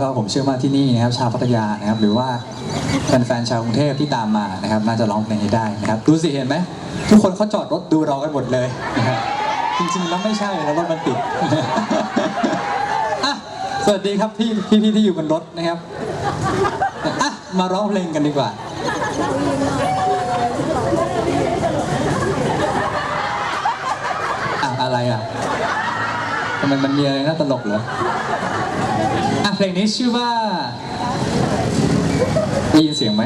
ก็ผมเชื่อว่าที่นี่นะครับชาวพัทยานะครับ หรือว่าแฟนๆชาวกรุงเทพที่ตามมานะครับ น่าจะร้องเพลงนี้ได้นะครับดูสิเห็นไหมทุกคนเขาจอดรถดูเรากันหมดเลยนะครับจริงๆแล้วไม่ใช่แล้วรถมันติดอะสวัสดีครับพี่พี่ๆที่อยู่บนรถนะครับอะมาร้องเพลงกันดีกว่า อะอะไรอะทำไมมันมีอะไรน่าตลกเหรอ อะเพลงนี้ชื่อว่าได้ยินเสียงไหม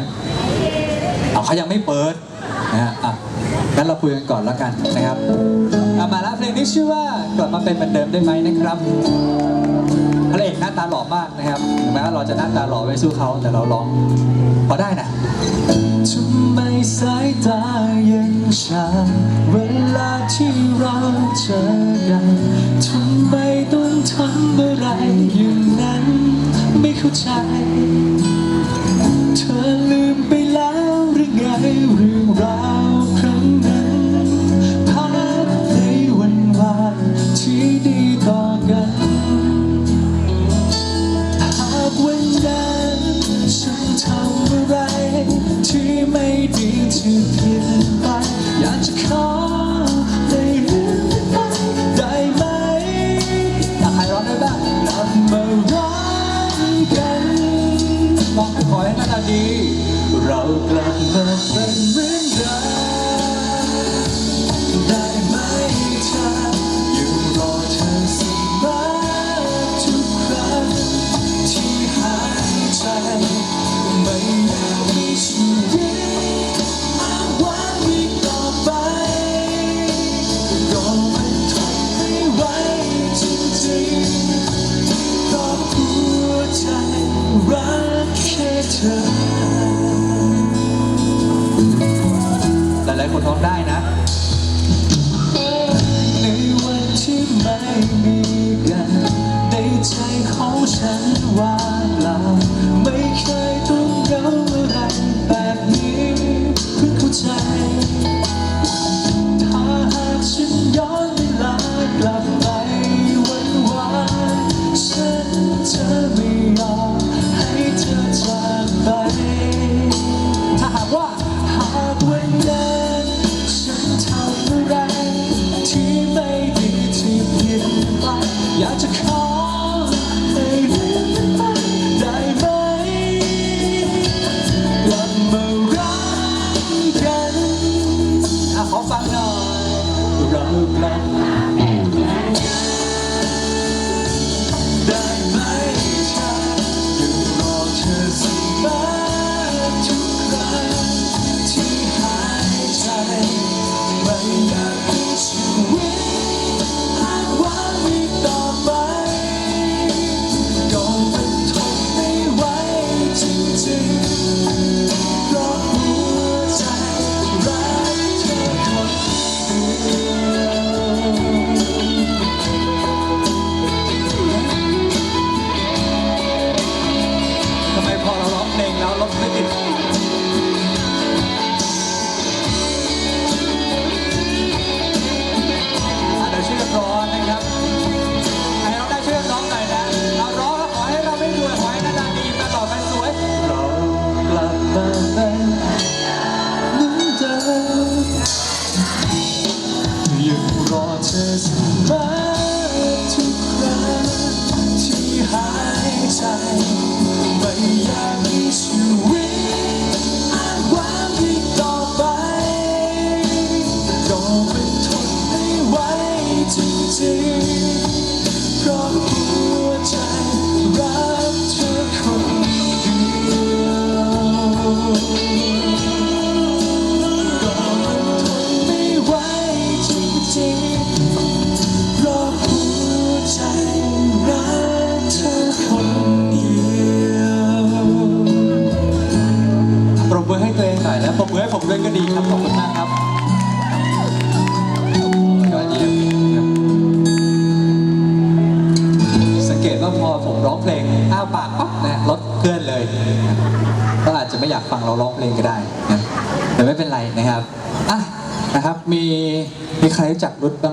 เอาเขายังไม่เปิดนะฮะอะงั้นเราคุยกันก่อนแล้วกันนะครับเอามาแล้วเพลงนี้ชื่อว่ากลับมาเป็นเหมือนเดิมได้ไหมนะครับพระเอกหน้าตาหล่อมากนะครับถึงแม้ว่าเราจะหน้าตาหล่อไม่สู้เขาแต่เราร้องพอได้นะทำไมสายตายังชาเวลาที่เราเจอ เข้าใจ เธอลืมไปแล้วหรือไงเรื่อ น้เรากลับมาเป็นเหมือนเดิมได้ไหมเธอยู่รอเธอเสมอทุกครั้งที่หายใจ ไม่อยากมีชีวิตอ้างว้างอีกต่อไปก็มันทนไม่ไหวจริงๆเพราะหัวใจรักแค่เธอ พอเราร้องเพลงแล้วรถไม่ติด จริงเพราะหัวใจรักเธอคนเดียวก็มันทนไม่ไหวจริงๆเพราะหัวใจรักเธอคนเดียวปรบมือให้ตัวเองหน่อยและปรบมือให้ผมด้วยก็ดีครับขอบคุณม อยากฟังเราร้องเพลงก็ได้นะแต่ไม่เป็นไรนะครับอะนะครับมีมีใครรู้จักรุดบ้างไหม